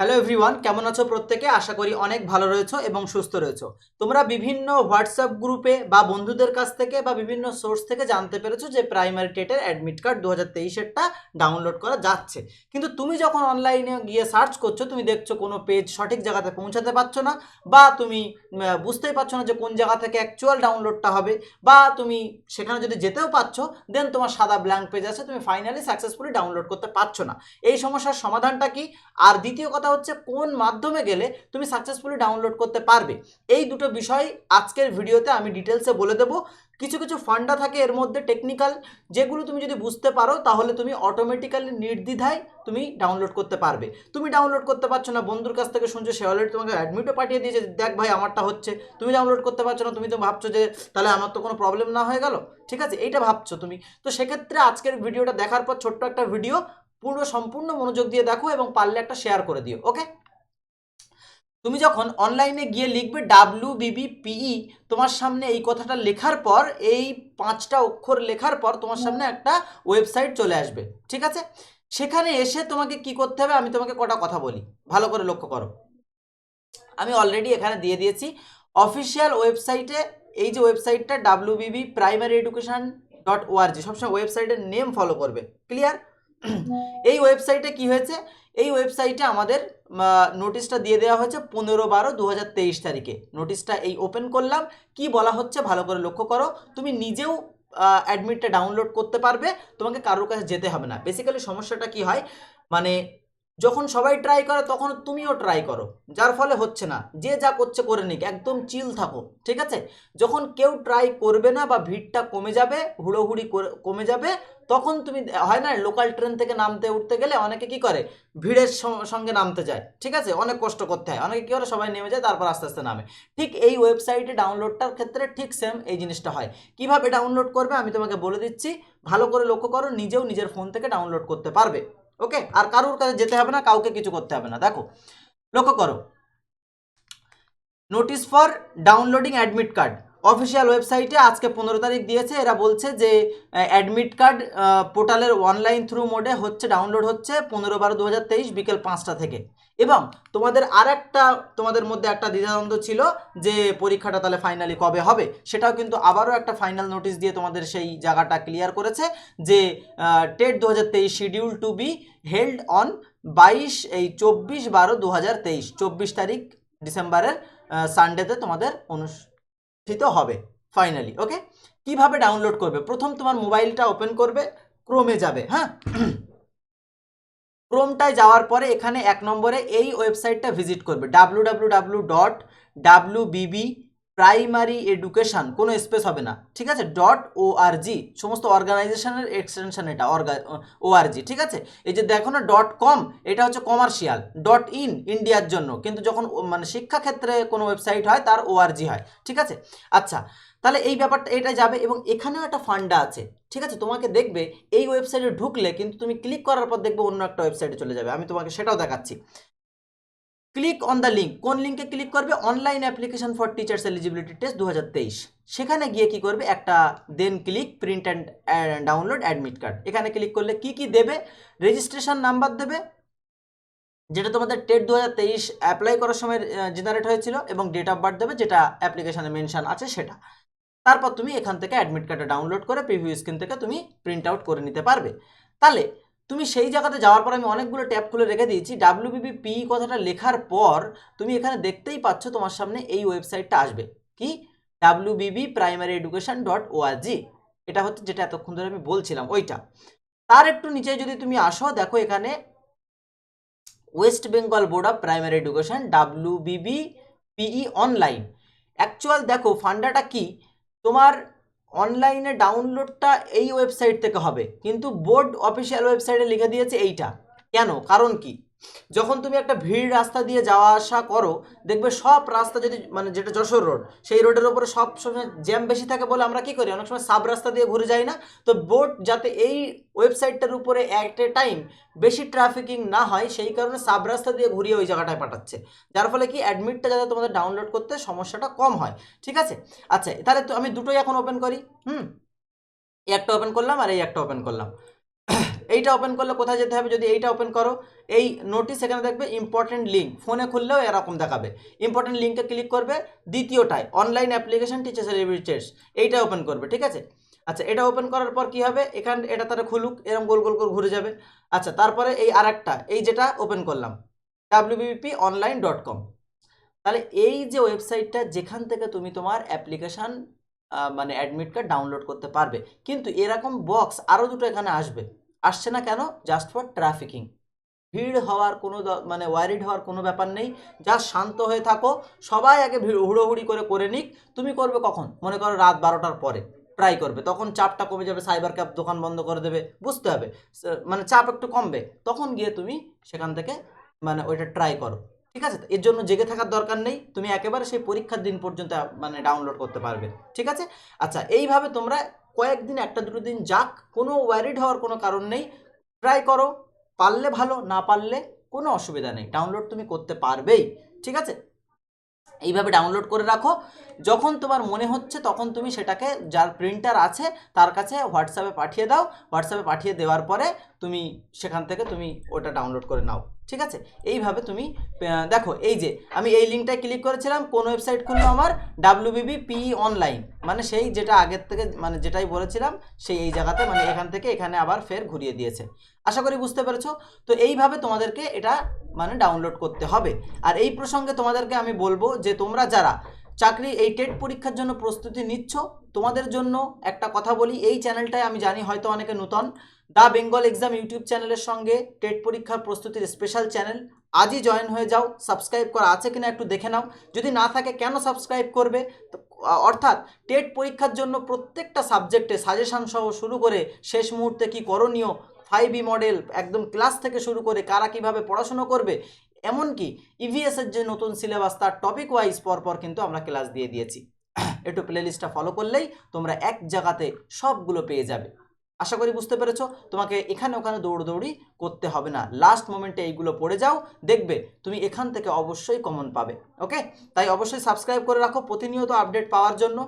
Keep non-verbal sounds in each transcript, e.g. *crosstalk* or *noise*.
Hello everyone কেমন আছো প্রত্যেকে? আশা করি অনেক ভালো রয়েছো এবং সুস্থ রয়েছো। তোমরা বিভিন্ন হোয়াটসঅ্যাপ গ্রুপে বা বন্ধুদের কাছ থেকে বা বিভিন্ন সোর্স থেকে জানতে পেরেছ যে প্রাইমারি টেটের অ্যাডমিট কার্ড দু হাজার তেইশেরটা ডাউনলোড করা যাচ্ছে। কিন্তু তুমি যখন অনলাইনে গিয়ে সার্চ করছ, তুমি দেখছ কোনো পেজ সঠিক জায়গাতে পৌঁছাতে পারছ না বা তুমি বুঝতেই পারছ না যে কোন জায়গা থেকে অ্যাকচুয়াল ডাউনলোডটা হবে বা তুমি সেখানে যদি যেতেও পারছ দেন তোমার সাদা ব্ল্যাঙ্ক পেজ আছে, তুমি ফাইনালি সাকসেসফুলি ডাউনলোড করতে পারছ না। এই সমস্যার সমাধানটা কি? আর দ্বিতীয় কথা হচ্ছে কোন মাধ্যমে গেলে তুমি সাকসেসফুলি ডাউনলোড করতে পারবে। এই দুটো বিষয় আজকের ভিডিওতে আমি ডিটেলসে বলে দেবো। কিছু কিছু ফান্ডা থাকে এর মধ্যে টেকনিক্যাল যেগুলো তুমি যদি বুঝতে পারো তাহলে তুমি অটোমেটিক্যালি নির্দ্বিধায় তুমি ডাউনলোড করতে পারবে। তুমি ডাউনলোড করতে পারছ না, বন্ধুর কাছ থেকে শুনছো, সে অলরেডি তোমাকে অ্যাডমিটও পাঠিয়ে দিয়েছে, দেখ ভাই, আমারটা হচ্ছে। তুমি ডাউনলোড করতে পারছ না, তুমি তো ভাবছ যে, তাহলে আমার তো কোনো প্রবলেম না হয়ে গেল? ঠিক আছে, এইটা ভাবছ তুমি। তো সেক্ষেত্রে আজকের ভিডিওটা দেখার পর ছোট্ট একটা ভিডিও পুরো সম্পূর্ণ মনোযোগ দিয়ে দেখো এবং পারলে একটা শেয়ার করে দিও ওকে তুমি যখন অনলাইনে গিয়ে লিখবে ডাব্লিউ বিবি পিই তোমার সামনে এই কথাটা লেখার পর এই পাঁচটা অক্ষর লেখার পর তোমার সামনে একটা ওয়েবসাইট চলে আসবে ঠিক আছে? সেখানে এসে তোমাকে কি করতে হবে আমি তোমাকে কটা কথা বলি ভালো করে লক্ষ্য করো। আমি অলরেডি এখানে দিয়ে দিয়েছি অফিসিয়াল ওয়েবসাইটে এই যে ওয়েবসাইটটা ডাব্লিউ বিবি প্রাইমারি এডুকেশন ডট ওআরজি সবসময় ওয়েবসাইটের নেম ফলো করবে ক্লিয়ার *clears throat* এই ওয়েবসাইটে কি হয়েছে? এই ওয়েবসাইটে আমাদের নোটিশটা দিয়ে দেওয়া হয়েছে পনেরো বারো দু তারিখে। নোটিশটা এই ওপেন করলাম। কি বলা হচ্ছে ভালো করে লক্ষ্য করো। তুমি নিজেও অ্যাডমিটটা ডাউনলোড করতে পারবে। তোমাকে কারোর কাছে যেতে হবে না। বেসিক্যালি সমস্যাটা কি হয়? মানে যখন সবাই ট্রাই করে, তখন তুমিও ট্রাই করো। যার ফলে হচ্ছে না। যে যা করছে করে নিক, একদম চিল থাকো, ঠিক আছে? যখন কেউ ট্রাই করবে না বা ভিড়টা কমে যাবে, হুড়োহুড়ি কমে যাবে, তখন তুমি, হয় না লোকাল ট্রেন থেকে নামতে, উঠতে গেলে অনেকে কি করে? ভিড়ের সঙ্গে নামতে যায়, ঠিক আছে? অনেক কষ্ট করতে হয়। অনেকে কী করে? সবাই নেমে যায়, তারপর আস্তে আস্তে নামে। ঠিক এই ওয়েবসাইটে ডাউনলোডটার ক্ষেত্রে ঠিক সেম এই জিনিসটা হয়। কীভাবে ডাউনলোড করবে আমি তোমাকে বলে দিচ্ছি। ভালো করে লক্ষ্য করো, নিজেও নিজের ফোন থেকে ডাউনলোড করতে পারবে। ওকে? আর কারোর কাছে যেতে হবে না, কাউকে কিছু করতে হবে না। দেখো, লক্ষ্য করো। Notice for downloading admit card official ওয়েবসাইটে আজকে পনেরো তারিখ দিয়েছে। এরা বলছে যে অ্যাডমিট কার্ড পোর্টালের অনলাইন থ্রু মোডে হচ্ছে ডাউনলোড হচ্ছে পনেরো বারো দু বিকেল পাঁচটা থেকে। এবং তোমাদের আর একটা তোমাদের মধ্যে একটা দ্বিধাদ্বন্দ্ব ছিল যে, পরীক্ষাটা তাহলে ফাইনালি কবে হবে? সেটাও কিন্তু আবারও একটা ফাইনাল নোটিশ দিয়ে তোমাদের সেই জায়গাটা ক্লিয়ার করেছে যে টেট দু হাজার তেইশ schedule to be held on বাইশ এই চব্বিশ বারো দু হাজার তেইশ। চব্বিশ তারিখ ডিসেম্বরের সানডেতে তোমাদের অনুষ্ঠিত হবে ফাইনালি ওকে কীভাবে ডাউনলোড করবে? প্রথম তোমার মোবাইলটা ওপেন করবে ক্রোমে যাবে হ্যাঁ? ক্রোমটায় যাওয়ার পরে এখানে এক নম্বরে এই ওয়েবসাইটটা ভিজিট করবে W W W dot W BB primary education, কোনো স্পেস হবে না। ঠিক আছে? ডট ও আর জি সমস্ত অর্গানাইজেশনের এক্সটেনশন এটা অর্গা ও আর জি ঠিক আছে? এই যে দেখো না ডট কম এটা হচ্ছে কমার্শিয়াল ডট ইন ইন্ডিয়ার জন্য। কিন্তু যখন মানে শিক্ষাক্ষেত্রে কোনো ওয়েবসাইট হয়, তার ও আর জি হয়। ঠিক আছে? আচ্ছা তাহলে এই ব্যাপারটা এটা যাবে এবং এখানেও একটা ফান্ডা আছে। ঠিক আছে? তোমাকে দেখবে, এই ওয়েবসাইটে ঢুকলে কিন্তু তুমি ক্লিক করার পর দেখবে অন্য একটা ওয়েবসাইটে চলে যাবে। আমি তোমাকে সেটাও দেখাচ্ছি। ক্লিক অন দ্য লিঙ্ক কোন লিঙ্কে ক্লিক করবে? Online application for teachers eligibility test দু হাজার তেইশ। সেখানে গিয়ে কি করবে? একটা then click print and download admit card এখানে ক্লিক করলে কি কি দেবে? রেজিস্ট্রেশন নাম্বার দেবে, যেটা তোমাদের টেট দু হাজার তেইশ অ্যাপ্লাই করার সময় জেনারেট হয়েছিল, এবং ডেট অফ বার্থ দেবে, যেটা অ্যাপ্লিকেশানে মেনশন আছে সেটা। তারপর তুমি এখান থেকে অ্যাডমিট কার্ডটা ডাউনলোড করে প্রিভিউ স্ক্রিন থেকে তুমি প্রিন্ট আউট করে নিতে পারবে। তাহলে তুমি সেই জায়গাতে যাওয়ার পর আমি অনেকগুলো ট্যাব খুলে রেখে দিয়েছি। ডাব্লিউবিপি পি কথাটা লেখার পর তুমি এখানে দেখতেই পাচ্ছ তোমার সামনে এই ওয়েবসাইটটা আসবে। কি? WBB primary education dot ORG এটা হচ্ছে যেটা এতক্ষণ ধরে আমি বলছিলাম, ওইটা। তার একটু নিচে যদি তুমি আসো, দেখো এখানে West Bengal board of primary education WBB PE online actual দেখো ফান্ডাটা কি? তোমার অনলাইনে ডাউনলোডটা এই ওয়েবসাইট থেকে হবে। কিন্তু বোর্ড অফিসিয়াল ওয়েবসাইটে লিখে দিয়েছে এইটা। কেন? কারণ কি? যখন তুমি একটা ভিড় রাস্তা দিয়ে যাওয়া আসা করো, দেখবে সব রাস্তা যদি মানে যেটা যশোর রোড, সেই রোডের ওপরে সব সময় জ্যাম বেশি থাকে বলে আমরা কি করি? অনেক সময় সাব রাস্তা দিয়ে ঘুরে যাই না। তো বোর্ড যাতে এই ওয়েবসাইটটার উপরে অ্যাট এ টাইম বেশি ট্রাফিকিং না হয়, সেই কারণে সাব রাস্তা দিয়ে ঘুরিয়ে ওই জায়গাটায় পাঠাচ্ছে। যার ফলে কি অ্যাডমিটটা যাতে তোমাদের ডাউনলোড করতে সমস্যাটা কম হয়। ঠিক আছে? আচ্ছা তাহলে তো আমি দুটোই এখন ওপেন করি। হুম? একটা ওপেন করলাম আর এই একটা ওপেন করলাম। এইটা ওপেন করলে কোথায় যেতে হবে? যদি এইটা ওপেন করো, এই নোটিস এখানে দেখবে ইম্পর্টেন্ট লিঙ্ক ফোনে খুললেও এরকম দেখাবে। ইম্পর্টেন্ট লিঙ্কে ক্লিক করবে, দ্বিতীয়টায় অনলাইন অ্যাপ্লিকেশন টিচার টেস্ট এইটা ওপেন করবে, ঠিক আছে? আচ্ছা এটা ওপেন করার পর কি হবে? এখান, এটা তারা খুলুক এরকম গোল গোল করে ঘুরে যাবে। আচ্ছা তারপরে এই আরেকটা, এই যেটা ওপেন করলাম ডাব্লিউবিপি অনলাইন ডট কম তাহলে এই যে ওয়েবসাইটটা যেখান থেকে তুমি তোমার অ্যাপ্লিকেশান মানে অ্যাডমিট কার্ড ডাউনলোড করতে পারবে। কিন্তু এরকম বক্স আরও দুটো এখানে আসবে। আসছে না কেন? জাস্ট ফর ট্রাফিকিং ভিড় হওয়ার কোনো মানে ওয়ারিড হওয়ার কোনো ব্যাপার নেই। যা শান্ত হয়ে থাকো। সবাই আগে হুড়োহুড়ি করে করে নিক। তুমি করবে কখন? মনে করো রাত বারোটার পরে। ট্রাই করবে। তখন চাপটা কমে যাবে সাইবার ক্যাব দোকান বন্ধ করে দেবে। বুঝতে হবে। মানে চাপ একটু কমবে। তখন গিয়ে তুমি সেখান থেকে মানে ওইটা ট্রাই করো। ঠিক আছে? এর জন্য জেগে থাকার দরকার নেই। তুমি একেবারে সেই পরীক্ষার দিন পর্যন্ত মানে ডাউনলোড করতে পারবে। ঠিক আছে? আচ্ছা এইভাবে তোমরা কয়েকদিন, একটা দুটো দিন যাক, কোনো ওয়ারিড হওয়ার কোনো কারণ নেই। ট্রাই করো, পারলে ভালো, না পারলে কোনো অসুবিধা নেই। ডাউনলোড তুমি করতে পারবেই, ঠিক আছে? এইভাবে ডাউনলোড করে রাখো। যখন তোমার মনে হচ্ছে, তখন তুমি সেটাকে, যার প্রিন্টার আছে, তার কাছে হোয়াটসঅ্যাপে পাঠিয়ে দাও। হোয়াটসঅ্যাপে পাঠিয়ে দেওয়ার পরে তুমি সেখান থেকে তুমি ওটা ডাউনলোড করে নাও। ঠিক আছে? এইভাবে তুমি দেখো, এই যে, আমি এই লিঙ্কটায় ক্লিক করেছিলাম, কোন ওয়েবসাইট খুললো আমার? ডাব্লিউবিবি পি অনলাইন মানে সেই যেটা আগের থেকে মানে যেটাই বলেছিলাম, সেই এই জায়গাতে মানে এখান থেকে এখানে আবার ফের ঘুরিয়ে দিয়েছে। আশা করি বুঝতে পেরেছ? তো এইভাবে তোমাদেরকে এটা মানে ডাউনলোড করতে হবে। আর এই প্রসঙ্গে তোমাদেরকে আমি বলব যে তোমরা যারা চাকরি এই টেট পরীক্ষার জন্য প্রস্তুতি নিচ্ছ। তোমাদের জন্য একটা কথা বলি, এই চ্যানেলটায় আমি জানি হয়তো অনেকে নূতন। দ্য বেঙ্গল এক্সাম ইউটিউব চ্যানেলের সঙ্গে টেট পরীক্ষার প্রস্তুতির স্পেশাল চ্যানেল। আজই জয়েন হয়ে যাও, সাবস্ক্রাইব করা আছে কিনা একটু দেখে নাও। যদি না থাকে, কেন সাবস্ক্রাইব করবে? অর্থাৎ টেট পরীক্ষার জন্য প্রত্যেকটা সাবজেক্টে সাজেশন সহ শুরু করে শেষ মুহূর্তে কি করণীয়, ফাইভ ই মডেল, একদম ক্লাস থেকে শুরু করে কারা কীভাবে পড়াশুনো করবে এমনকি ইভিএস এর যে নতুন সিলেবাস তার টপিক ওয়াইজ পরপর কিন্তু আমরা ক্লাস দিয়ে দিয়েছি। একটু প্লেলিস্টটা ফলো করলেই তোমরা এক জায়গাতে সবগুলো পেয়ে যাবে। আশা করি বুঝতে পেরেছ? তোমাকে এখানে ওখানে দৌড়দৌড়ি করতে হবে না। লাস্ট মোমেন্টে এইগুলো পড়ে যাও, দেখবে তুমি এখান থেকে অবশ্যই কমন পাবে। ওকে তাই অবশ্যই সাবস্ক্রাইব করে রাখো। প্রতিনিয়ত আপডেট পাওয়ার জন্য।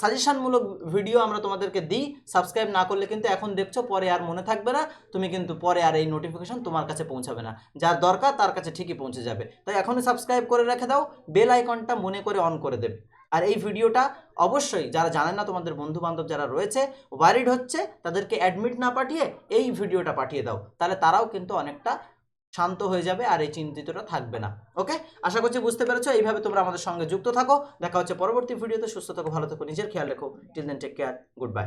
সাজেশনমূলক ভিডিও আমরা তোমাদেরকে দিই। সাবস্ক্রাইব না করলে কিন্তু এখন দেখছ, পরে আর মনে থাকবে না। তুমি কিন্তু পরে আর এই নোটিফিকেশন তোমার কাছে পৌঁছাবে না। যার দরকার তার কাছে ঠিকই পৌঁছে যাবে। তাই এখনই সাবস্ক্রাইব করে রেখে দাও বেল আইকনটা মনে করে অন করে দেবে। আর এই ভিডিওটা অবশ্যই যারা জানেন না, তোমাদের বন্ধু বান্ধব যারা রয়েছে ওয়ারিড হচ্ছে, তাদেরকে অ্যাডমিট না পাঠিয়ে এই ভিডিওটা পাঠিয়ে দাও। তাহলে তারাও কিন্তু অনেকটা শান্ত হয়ে যাবে আর এই চিন্তিতটা থাকবে না। ওকে আশা করছি বুঝতে পেরেছ। এইভাবে তোমরা আমাদের সঙ্গে যুক্ত থাকো। দেখা হচ্ছে পরবর্তী ভিডিওতে। সুস্থ থাকো, ভালো থাকো, নিজের খেয়াল রেখো। Till then take care good bye